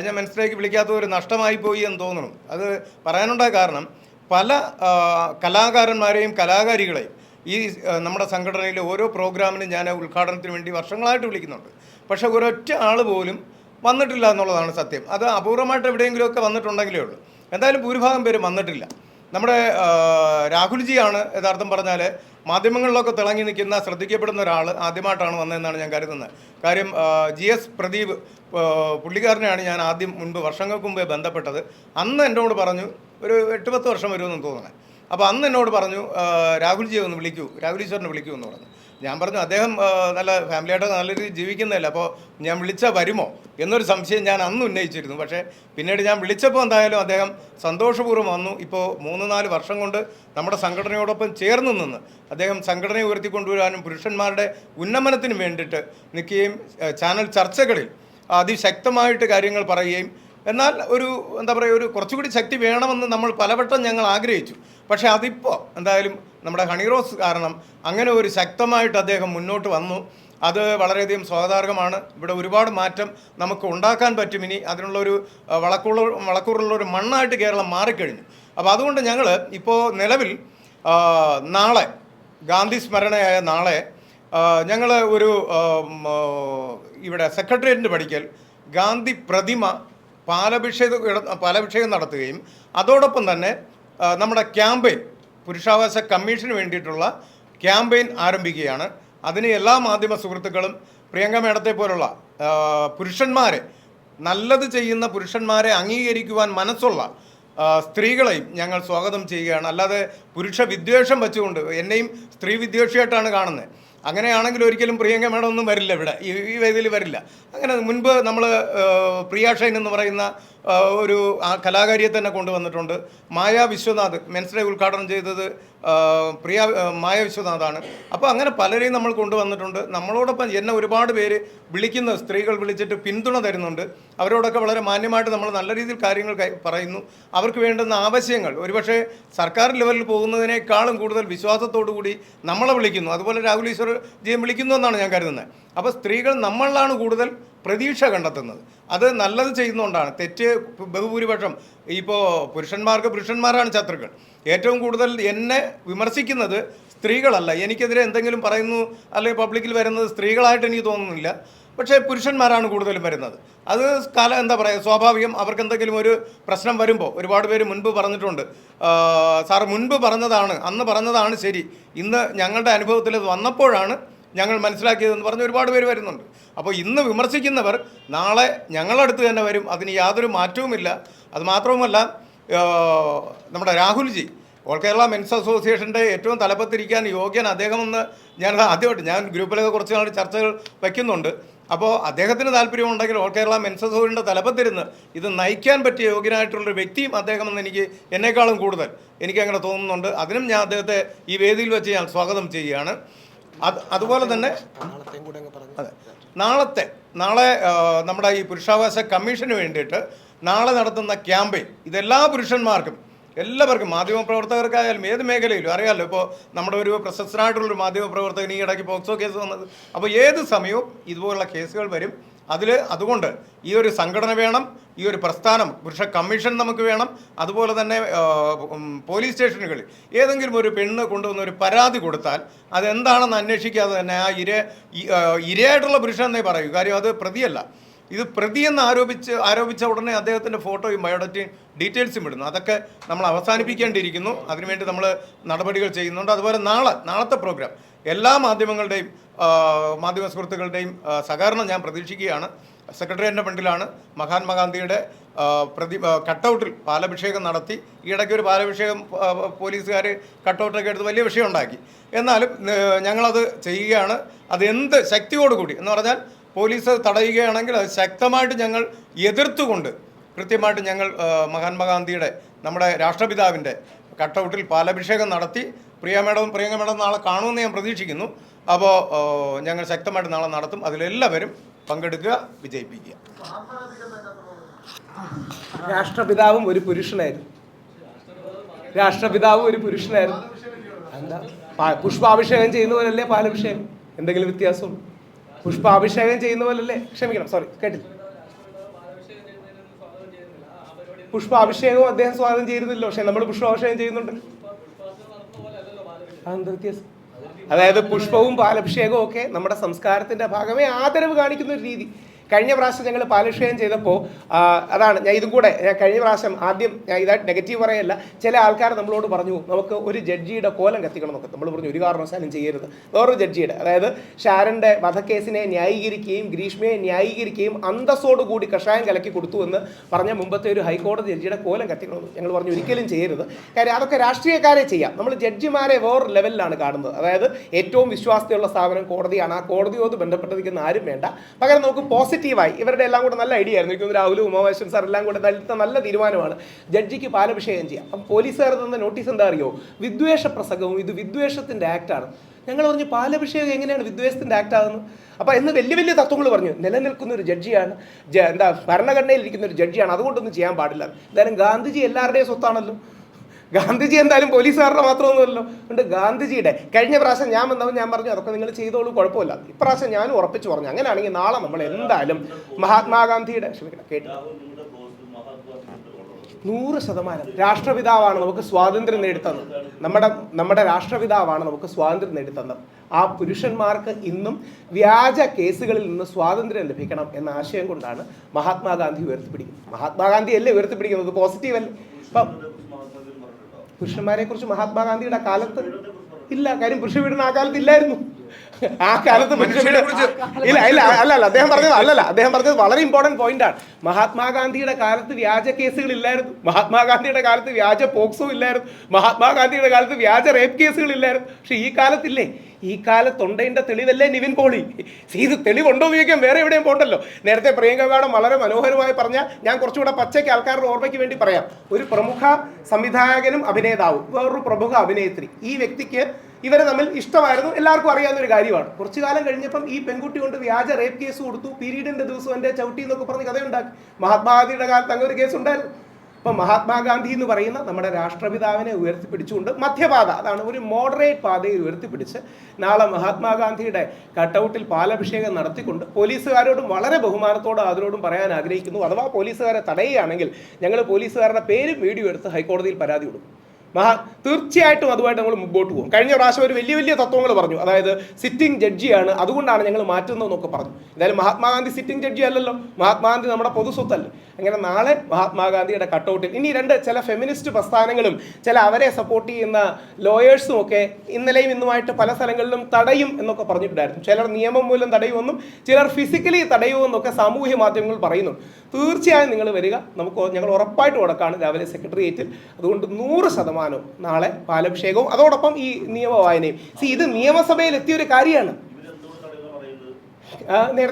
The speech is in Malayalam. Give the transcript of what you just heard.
കഴിഞ്ഞ മനസ്സിലേക്ക് വിളിക്കാത്ത ഒരു നഷ്ടമായി പോയി എന്ന് തോന്നുന്നു. അത് പറയാനുണ്ടായ കാരണം പല കലാകാരന്മാരെയും കലാകാരികളെയും ഈ നമ്മുടെ സംഘടനയിലെ ഓരോ പ്രോഗ്രാമിനും ഞാൻ ഉദ്ഘാടനത്തിന് വേണ്ടി വർഷങ്ങളായിട്ട് വിളിക്കുന്നുണ്ട്. പക്ഷേ ഒരൊറ്റ ആൾ പോലും വന്നിട്ടില്ല എന്നുള്ളതാണ് സത്യം. അത് അപൂർവമായിട്ട് എവിടെയെങ്കിലുമൊക്കെ വന്നിട്ടുണ്ടെങ്കിലേ ഉള്ളൂ. എന്തായാലും ഭൂരിഭാഗം പേരും വന്നിട്ടില്ല. നമ്മുടെ രാഹുൽജിയാണ് യഥാർത്ഥം പറഞ്ഞാൽ മാധ്യമങ്ങളിലൊക്കെ തിളങ്ങി നിൽക്കുന്ന ശ്രദ്ധിക്കപ്പെടുന്ന ഒരാൾ ആദ്യമായിട്ടാണ് വന്നതെന്നാണ് ഞാൻ കരുതുന്നത്. കാര്യം ജി എസ് പ്രദീപ് പുള്ളിക്കാരനെയാണ് ഞാൻ ആദ്യം മുൻപ് വർഷങ്ങൾക്ക് മുമ്പേ ബന്ധപ്പെട്ടത്. അന്ന് എന്നോട് പറഞ്ഞു ഒരു എട്ട് പത്ത് വർഷം വരുമെന്ന് തോന്നുന്നത്. അപ്പോൾ അന്ന് എന്നോട് പറഞ്ഞു രാഹുൽജിയെ ഒന്ന് വിളിക്കൂ രാഹുൽ ഈശ്വറിനെ വിളിക്കൂ എന്ന് പറഞ്ഞു. ഞാൻ പറഞ്ഞു അദ്ദേഹം നല്ല ഫാമിലിയായിട്ട് നല്ല രീതിയിൽ ജീവിക്കുന്നതല്ല അപ്പോൾ ഞാൻ വിളിച്ചാൽ വരുമോ? എന്നൊരു സംശയം ഞാൻ അന്ന് ഉന്നയിച്ചിരുന്നു. പക്ഷേ പിന്നീട് ഞാൻ വിളിച്ചപ്പോൾ എന്തായാലും അദ്ദേഹം സന്തോഷപൂർവം വന്നു. ഇപ്പോൾ മൂന്ന് നാല് വർഷം കൊണ്ട് നമ്മുടെ സംഘടനയോടൊപ്പം ചേർന്ന് നിന്ന് അദ്ദേഹം സംഘടനയെ ഉയർത്തിക്കൊണ്ടുവരാനും പുരുഷന്മാരുടെ ഉന്നമനത്തിനും വേണ്ടിയിട്ട് നിൽക്കുകയും ചാനൽ ചർച്ചകളിൽ അതിശക്തമായിട്ട് കാര്യങ്ങൾ പറയുകയും എന്നാൽ ഒരു എന്താ പറയുക ഒരു കുറച്ചുകൂടി ശക്തി വേണമെന്ന് നമ്മൾ പലവട്ടം ഞങ്ങൾ ആഗ്രഹിച്ചു. പക്ഷേ അതിപ്പോൾ എന്തായാലും നമ്മുടെ ഹണിറോസ് കാരണം അങ്ങനെ ഒരു ശക്തമായിട്ട് അദ്ദേഹം മുന്നോട്ട് വന്നു. അത് വളരെയധികം സ്വാഗതാർഹമാണ്. ഇവിടെ ഒരുപാട് മാറ്റം നമുക്ക് ഉണ്ടാക്കാൻ പറ്റും. ഇനി അതിനുള്ളൊരു വളക്കുള്ള വളക്കൂറുള്ള ഒരു മണ്ണായിട്ട് കേരളം മാറിക്കഴിഞ്ഞു. അപ്പോൾ അതുകൊണ്ട് ഞങ്ങൾ ഇപ്പോൾ നിലവിൽ നാളെ ഗാന്ധി സ്മരണയായ നാളെ ഞങ്ങൾ ഒരു ഇവിടെ സെക്രട്ടേറിയറ്റിന്റെ പഠിക്കൽ ഗാന്ധി പ്രതിമ പാലഭിഷേകം പാലഭിഷേകം നടത്തുകയും അതോടൊപ്പം തന്നെ നമ്മുടെ ക്യാമ്പയിൻ പുരുഷാവകാശ കമ്മീഷന് വേണ്ടിയിട്ടുള്ള ക്യാമ്പയിൻ ആരംഭിക്കുകയാണ്. അതിന് എല്ലാ മാധ്യമ സുഹൃത്തുക്കളും പ്രിയങ്ക മേഡത്തെ പോലുള്ള പുരുഷന്മാരെ നല്ലത് ചെയ്യുന്ന പുരുഷന്മാരെ അംഗീകരിക്കുവാൻ മനസ്സുള്ള സ്ത്രീകളെയും ഞങ്ങൾ സ്വാഗതം ചെയ്യുകയാണ്. അല്ലാതെ പുരുഷ വിദ്വേഷം വെച്ചുകൊണ്ട് എന്നെയും സ്ത്രീ വിദ്വേഷിയായിട്ടാണ് കാണുന്നത്. അങ്ങനെയാണെങ്കിൽ ഒരിക്കലും പ്രിയങ്ക മേഡം ഒന്നും വരില്ല ഇവിടെ. ഈ വേദിയിൽ വരില്ല. അങ്ങനെ മുൻപ് നമ്മൾ പ്രിയ എന്ന് പറയുന്ന ഒരു ആ കലാകാരിയെ തന്നെ കൊണ്ടുവന്നിട്ടുണ്ട്. മായ വിശ്വനാഥ് മെൻസ് ഡേ ഉദ്ഘാടനം ചെയ്തത് പ്രിയ മായ വിശ്വനാഥാണ്. അപ്പോൾ അങ്ങനെ പലരെയും നമ്മൾ കൊണ്ടുവന്നിട്ടുണ്ട്. നമ്മളോടൊപ്പം എന്നെ ഒരുപാട് പേര് വിളിക്കുന്ന. സ്ത്രീകൾ വിളിച്ചിട്ട് പിന്തുണ തരുന്നുണ്ട്. അവരോടൊക്കെ വളരെ മാന്യമായിട്ട് നമ്മൾ നല്ല രീതിയിൽ കാര്യങ്ങൾ പറയുന്നു. അവർക്ക് വേണ്ടുന്ന ആവശ്യങ്ങൾ. ഒരുപക്ഷെ സർക്കാർ ലെവലിൽ പോകുന്നതിനേക്കാളും കൂടുതൽ വിശ്വാസത്തോടു കൂടി നമ്മളെ വിളിക്കുന്നു. അതുപോലെ രാഹുൽ ഈശ്വർ ജിയെ വിളിക്കുന്നു എന്നാണ് ഞാൻ കരുതുന്നത്. അപ്പോൾ സ്ത്രീകൾ നമ്മളിലാണ് കൂടുതൽ പ്രതീക്ഷ കണ്ടെത്തുന്നത്. അത് നല്ലത് ചെയ്യുന്നതുകൊണ്ടാണ് തെറ്റ് ബഹുഭൂരിപക്ഷം ഇപ്പോൾ പുരുഷന്മാർക്ക് പുരുഷന്മാരാണ് ശത്രുക്കൾ. ഏറ്റവും കൂടുതൽ എന്നെ വിമർശിക്കുന്നത് സ്ത്രീകളല്ല. എനിക്കെതിരെ എന്തെങ്കിലും പറയുന്നു അല്ലെങ്കിൽ പബ്ലിക്കിൽ വരുന്നത് സ്ത്രീകളായിട്ട് എനിക്ക് തോന്നുന്നില്ല. പക്ഷേ പുരുഷന്മാരാണ് കൂടുതലും വരുന്നത്. അത് കാല എന്താ പറയുക സ്വാഭാവികം അവർക്ക് എന്തെങ്കിലും ഒരു പ്രശ്നം വരുമ്പോൾ ഒരുപാട് പേര് മുൻപ് പറഞ്ഞിട്ടുണ്ട്. സാർ മുൻപ് പറഞ്ഞതാണ് അന്ന് പറഞ്ഞതാണ് ശരി. ഇന്ന് ഞങ്ങളുടെ അനുഭവത്തിൽ വന്നപ്പോഴാണ് ഞങ്ങൾ മനസ്സിലാക്കിയതെന്ന് പറഞ്ഞ് ഒരുപാട് പേര് വരുന്നുണ്ട്. അപ്പോൾ ഇന്ന് വിമർശിക്കുന്നവർ നാളെ ഞങ്ങളടുത്ത് തന്നെ വരും അതിന് യാതൊരു മാറ്റവുമില്ല. അത് മാത്രവുമല്ല നമ്മുടെ രാഹുൽജി ഓൾ കേരള മെൻസ് അസോസിയേഷന്റെ ഏറ്റവും തലപ്പത്തിരിക്കാൻ യോഗ്യൻ അദ്ദേഹമെന്ന് ഞാൻ ആദ്യമായിട്ട് ഞാൻ ഗ്രൂപ്പിലൊക്കെ കുറച്ച് നാൾ ചർച്ചകൾ വയ്ക്കുന്നുണ്ട്. അപ്പോൾ അദ്ദേഹത്തിന് താല്പര്യമുണ്ടെങ്കിൽ ഓൾ കേരള മെൻസ് അസോസിയേഷന്റെ തലപ്പത്തിരുന്ന് ഇത് നയിക്കാൻ പറ്റിയ യോഗ്യനായിട്ടുള്ളൊരു വ്യക്തിയും അദ്ദേഹമെന്ന് എനിക്ക് എന്നെക്കാളും കൂടുതൽ എനിക്കങ്ങനെ തോന്നുന്നുണ്ട്. അതിനും ഞാൻ അദ്ദേഹത്തെ ഈ വേദിയിൽ വെച്ച് ഞാൻ സ്വാഗതം ചെയ്യുകയാണ്. അത് അതുപോലെ തന്നെ അതെ. നാളത്തെ നാളെ നമ്മുടെ ഈ പുരുഷാവകാശ കമ്മീഷന് വേണ്ടിയിട്ട് നാളെ നടത്തുന്ന ക്യാമ്പയിൻ ഇതെല്ലാ പുരുഷന്മാർക്കും എല്ലാവർക്കും മാധ്യമപ്രവർത്തകർക്കായാലും ഏത് മേഖലയിലും അറിയാമല്ലോ ഇപ്പോൾ നമ്മുടെ ഒരു പ്രശസ്തനായിട്ടുള്ളൊരു മാധ്യമപ്രവർത്തകൻ ഈ ഇടയ്ക്ക് പോക്സോ കേസ് വന്നത്. അപ്പോൾ ഏത് സമയവും ഇതുപോലുള്ള കേസുകൾ വരും. അതിൽ അതുകൊണ്ട് ഈ ഒരു സംഘടന വേണം ഈ ഒരു പ്രസ്ഥാനം പുരുഷ കമ്മീഷൻ നമുക്ക് വേണം അതുപോലെ തന്നെ പോലീസ് സ്റ്റേഷനുകളിൽ ഏതെങ്കിലും ഒരു പെണ്ണ് കൊണ്ടുവന്ന ഒരു പരാതി കൊടുത്താൽ അതെന്താണെന്ന് അന്വേഷിക്കാതെ തന്നെ ആ ഇര ഇരയായിട്ടുള്ള പുരുഷൻ എന്നേ പറയൂ. കാര്യം അത് പ്രതിയല്ല. ഇത് പ്രതിയെന്ന് ആരോപിച്ച് ആരോപിച്ച ഉടനെ അദ്ദേഹത്തിന്റെ ഫോട്ടോയും ബയോഡറ്റയും ഡീറ്റെയിൽസും ഇടുന്നു. അതൊക്കെ നമ്മൾ അവസാനിപ്പിക്കേണ്ടിയിരിക്കുന്നു. അതിനുവേണ്ടി നമ്മൾ നടപടികൾ ചെയ്യുന്നുണ്ട്. അതുപോലെ നാളെ നാളത്തെ പ്രോഗ്രാം. എല്ലാ മാധ്യമങ്ങളുടെയും മാധ്യമ സുഹൃത്തുക്കളുടെയും സഹകരണം ഞാൻ പ്രതീക്ഷിക്കുകയാണ്. സെക്രട്ടേറിയറ്റിന്റെ ഫണ്ടിലാണ് മഹാത്മാഗാന്ധിയുടെ പ്രതി കട്ടൗട്ടിൽ പാലഭിഷേകം നടത്തി. ഈയിടയ്ക്ക് ഒരു പാലഭിഷേകം പോലീസുകാർ കട്ടൗട്ടൊക്കെ എടുത്ത് വലിയ വിഷയം ഉണ്ടാക്കി എന്നാലും ഞങ്ങളത് ചെയ്യുകയാണ്. അത് എന്ത് ശക്തിയോടുകൂടി എന്ന് പറഞ്ഞാൽ പോലീസ് തടയുകയാണെങ്കിൽ അത് ശക്തമായിട്ട് ഞങ്ങൾ എതിർത്തുകൊണ്ട് കൃത്യമായിട്ട് ഞങ്ങൾ മഹാത്മാഗാന്ധിയുടെ നമ്മുടെ രാഷ്ട്രപിതാവിന്റെ കട്ടൗട്ടിൽ പാലഭിഷേകം നടത്തി. പ്രിയ മേഡവും പ്രിയങ്ക മേഡം നാളെ കാണുമെന്ന് ഞാൻ പ്രതീക്ഷിക്കുന്നു. അപ്പോൾ ഞങ്ങൾ ശക്തമായിട്ട് നാളെ നടത്തും. അതിലെല്ലാവരും പങ്കെടുക്കുക വിജയിപ്പിക്കുക. രാഷ്ട്രപിതാവും ഒരു പുരുഷനായിരുന്നു. രാഷ്ട്രപിതാവും ഒരു പുരുഷനായിരുന്നു. എന്താ? പുഷ്പാഭിഷേകം ചെയ്യുന്ന പോലല്ലേ പാലഭിഷേകം? എന്തെങ്കിലും വ്യത്യാസമുള്ളൂ പുഷ്പാഭിഷേകം ചെയ്യുന്ന പോലല്ലേ? ക്ഷമിക്കണം സോറി കേട്ടില്ല. പുഷ്പാഭിഷേകം അദ്ദേഹം സ്വാഗതം ചെയ്യുന്നില്ല പക്ഷെ നമ്മൾ പുഷ്പാഭിഷേകം ചെയ്യുന്നുണ്ട്. അതായത് പുഷ്പവും പാലഭിഷേകവും ഒക്കെ നമ്മുടെ സംസ്കാരത്തിന്റെ ഭാഗമേ ആദരവ് കാണിക്കുന്ന ഒരു രീതി. കഴിഞ്ഞ പ്രാവശ്യം ഞങ്ങൾ പാലഭിഷേകം ചെയ്തപ്പോൾ അതാണ് ഞാൻ ഇതും കൂടെ ഞാൻ കഴിഞ്ഞ പ്രാവശ്യം ആദ്യം ഞാൻ ഇതായിട്ട് നെഗറ്റീവ് പറയല്ല ചില ആൾക്കാർ നമ്മളോട് പറഞ്ഞു നമുക്ക് ഒരു ജഡ്ജിയുടെ കോലം കത്തിക്കണം എന്നൊക്കെ നമ്മൾ പറഞ്ഞു ഒരു കാരണവശാലും ചെയ്യരുത്. വേറൊരു ജഡ്ജിയുടെ അതായത് ഷാരന്റെ വധക്കേസിനെ ന്യായീകരിക്കുകയും ഗ്രീഷ്മയെ ന്യായീകരിക്കുകയും അന്തസ്സോട് കൂടി കഷായം കലക്കി കൊടുത്തു എന്ന് പറഞ്ഞ മുമ്പത്തെ ഒരു ഹൈക്കോടതി ജഡ്ജിയുടെ കോലം കത്തിക്കണമെന്ന് ഞങ്ങൾ പറഞ്ഞു ഒരിക്കലും ചെയ്യരുത്. കാര്യം അതൊക്കെ രാഷ്ട്രീയക്കാരെ ചെയ്യാം. നമ്മൾ ജഡ്ജിമാരെ വേറൊരു ലെവലിലാണ് കാണുന്നത്. അതായത് ഏറ്റവും വിശ്വാസ്യതയുള്ള സ്ഥാപനം കോടതിയാണ്. ആ കോടതിയോട് ബന്ധപ്പെട്ടിരിക്കുന്ന ആരും വേണ്ട. പകരം നമുക്ക് പോസിറ്റീവായി ഇവരുടെ എല്ലാം കൂടെ നല്ല ഐഡിയ ആയിരുന്നു. എനിക്ക് രാഹുലും ഉമാവേശൻ സാർ എല്ലാം കൂടെ എടുത്ത നല്ല തീരുമാനമാണ് ജഡ്ജിക്ക് പാലഭിഷേകം ചെയ്യാം. അപ്പം പോലീസുകാർ തന്ന നോട്ടീസ് എന്താ അറിയോ? വിദ്വേഷ പ്രസംഗവും ഇത് വിദ്വേഷത്തിന്റെ ആക്ടാണ് ഞങ്ങൾ പറഞ്ഞു പാലഭിഷേകം എങ്ങനെയാണ് വിദ്വേഷത്തിന്റെ ആക്ട് ആകുന്നത്? അപ്പോൾ എന്ന് വലിയ വലിയ തത്വങ്ങൾ പറഞ്ഞു. നിലനിൽക്കുന്ന ഒരു ജഡ്ജിയാണ്. എന്താ ഭരണഘടനയിൽ ഇരിക്കുന്ന ഒരു ജഡ്ജിയാണ്. അതുകൊണ്ടൊന്നും ചെയ്യാൻ പാടില്ല. എന്തായാലും ഗാന്ധിജി എല്ലാവരുടെയും സ്വത്താണല്ലോ. ഗാന്ധിജി എന്തായാലും പോലീസുകാരുടെ മാത്രമൊന്നുമല്ലോ. അതുകൊണ്ട് ഗാന്ധിജിയുടെ കഴിഞ്ഞ പ്രാവശ്യം ഞാൻ വന്നപ്പോൾ ഞാൻ പറഞ്ഞു അതൊക്കെ നിങ്ങൾ ചെയ്തോളൂ കുഴപ്പമില്ല. ഇപ്രാവശ്യം ഞാനും ഉറപ്പിച്ചു പറഞ്ഞു. അങ്ങനെയാണെങ്കിൽ നാളെ നമ്മൾ എന്തായാലും മഹാത്മാഗാന്ധിയുടെ ക്ഷമിക്കണം കേട്ടു നൂറ് ശതമാനം രാഷ്ട്രപിതാവാണ് നമുക്ക് സ്വാതന്ത്ര്യം നേടിത്തന്നത്. നമ്മുടെ നമ്മുടെ രാഷ്ട്രപിതാവാണ് നമുക്ക് സ്വാതന്ത്ര്യം നേടിത്തന്നത്. ആ പുരുഷന്മാർക്ക് ഇന്നും വ്യാജ കേസുകളിൽ നിന്ന് സ്വാതന്ത്ര്യം ലഭിക്കണം എന്ന ആശയം കൊണ്ടാണ് മഹാത്മാഗാന്ധി ഉയർത്തിപ്പിടിക്കുന്നത്. മഹാത്മാഗാന്ധി അല്ലേ ഉയർത്തിപ്പിടിക്കുന്നത്? പോസിറ്റീവ് അല്ലേ? ഇപ്പം പുരുഷന്മാരെ കുറിച്ച് മഹാത്മാഗാന്ധിയുടെ കാലത്ത് ഇല്ല. കാര്യം പുരുഷ വീടിന് ആ കാലത്ത് ഇല്ലായിരുന്നു. ആ കാലത്ത് കുറിച്ച് ഇല്ല ഇല്ല അല്ലല്ല അല്ല അദ്ദേഹം പറഞ്ഞത് അല്ലല്ല അദ്ദേഹം പറഞ്ഞത് വളരെ ഇമ്പോർട്ടന്റ് പോയിന്റ് ആണ്. മഹാത്മാഗാന്ധിയുടെ കാലത്ത് വ്യാജ കേസുകൾ ഇല്ലായിരുന്നു. മഹാത്മാഗാന്ധിയുടെ കാലത്ത് വ്യാജ പോക്സോ ഇല്ലായിരുന്നു. മഹാത്മാഗാന്ധിയുടെ കാലത്ത് വ്യാജ റേപ്പ് കേസുകൾ ഇല്ലായിരുന്നു. പക്ഷെ ഈ കാലത്തില്ലേ? ഈ കാലത്തുണ്ടതിന്റെ തെളിവല്ലേ നിവിൻ പോളി? ഇത് തെളിവുണ്ടോ ഉപയോഗിക്കാൻ വേറെ എവിടെയും പോണ്ടല്ലോ. നേരത്തെ പ്രിയങ്ക മാഡം വളരെ മനോഹരമായി പറഞ്ഞ ഞാൻ കുറച്ചുകൂടെ പച്ചയ്ക്ക് ആൾക്കാരുടെ ഓർമ്മയ്ക്ക് വേണ്ടി പറയാം. ഒരു പ്രമുഖ സംവിധായകനും അഭിനേതാവും വേറൊരു പ്രമുഖ അഭിനേത്രി. ഈ വ്യക്തിക്ക് ഇവരെ തമ്മിൽ ഇഷ്ടമായിരുന്നു. എല്ലാവർക്കും അറിയാവുന്ന ഒരു കാര്യമാണ്. കുറച്ചു കാലം കഴിഞ്ഞപ്പം ഈ പെൺകുട്ടി കൊണ്ട് വ്യാജ റേപ്പ് കേസ് കൊടുത്തു. പീരീഡിന്റെ ദിവസം എന്റെ ചവിട്ടി എന്നൊക്കെ പറഞ്ഞ് കഥയുണ്ടാക്കി. മഹാത്മാഗാന്ധിയുടെ കാലത്ത് അങ്ങനെ ഒരു കേസ് ഉണ്ടായിരുന്നു. അപ്പം മഹാത്മാഗാന്ധി എന്ന് പറയുന്ന നമ്മുടെ രാഷ്ട്രപിതാവിനെ ഉയർത്തിപ്പിടിച്ചുകൊണ്ട് മധ്യപാത അതാണ് ഒരു മോഡറേറ്റ് പാതയെ ഉയർത്തിപ്പിടിച്ച് നാളെ മഹാത്മാഗാന്ധിയുടെ കട്ടൗട്ടിൽ പാലഭിഷേകം നടത്തിക്കൊണ്ട് പോലീസുകാരോടും വളരെ ബഹുമാനത്തോടും അതിനോടും പറയാൻ ആഗ്രഹിക്കുന്നു. അഥവാ പോലീസുകാരെ തടയുകയാണെങ്കിൽ ഞങ്ങൾ പോലീസുകാരുടെ പേരും വീഡിയോ എടുത്ത് ഹൈക്കോടതിയിൽ പരാതി കൊടുക്കും. മഹാ തീർച്ചയായിട്ടും അതുമായിട്ട് നമ്മൾ മുമ്പോട്ട് പോകും. കഴിഞ്ഞ പ്രാവശ്യം ഒരു വലിയ വലിയ തത്വങ്ങൾ പറഞ്ഞു. അതായത് സിറ്റിംഗ് ജഡ്ജിയാണ് അതുകൊണ്ടാണ് ഞങ്ങൾ മാറ്റുന്നതെന്നൊക്കെ പറഞ്ഞു. എന്തായാലും മഹാത്മാഗാന്ധി സിറ്റിംഗ് ജഡ്ജി അല്ലല്ലോ. മഹാത്മാഗാന്ധി നമ്മുടെ പൊതു സ്വത്തല്ലേ. അങ്ങനെ നാളെ മഹാത്മാഗാന്ധിയുടെ കട്ടൗട്ടിൽ ഇനി രണ്ട് ചില ഫെമിനിസ്റ്റ് പ്രസ്ഥാനങ്ങളും ചില അവരെ സപ്പോർട്ട് ചെയ്യുന്ന ലോയേഴ്സും ഒക്കെ ഇന്നലെയും ഇന്നുമായിട്ട് പല സ്ഥലങ്ങളിലും തടയും എന്നൊക്കെ പറഞ്ഞിട്ടുണ്ടായിരുന്നു. ചിലർ നിയമം മൂലം തടയുമെന്നും ചിലർ ഫിസിക്കലി തടയുമെന്നൊക്കെ സാമൂഹ്യ മാധ്യമങ്ങൾ പറയുന്നു. തീർച്ചയായും നിങ്ങൾ വരിക. നമുക്ക് ഞങ്ങൾ ഉറപ്പായിട്ട് കൊടുക്കാണ് രാവിലെ സെക്രട്ടേറിയറ്റിൽ അതുകൊണ്ട് നൂറ് ശതമാനവും നാളെ പാലഭിഷേകവും അതോടൊപ്പം ഈ നിയമവായനയും. ഇത് നിയമസഭയിൽ എത്തിയ ഒരു കാര്യമാണ്. നേരത്തെ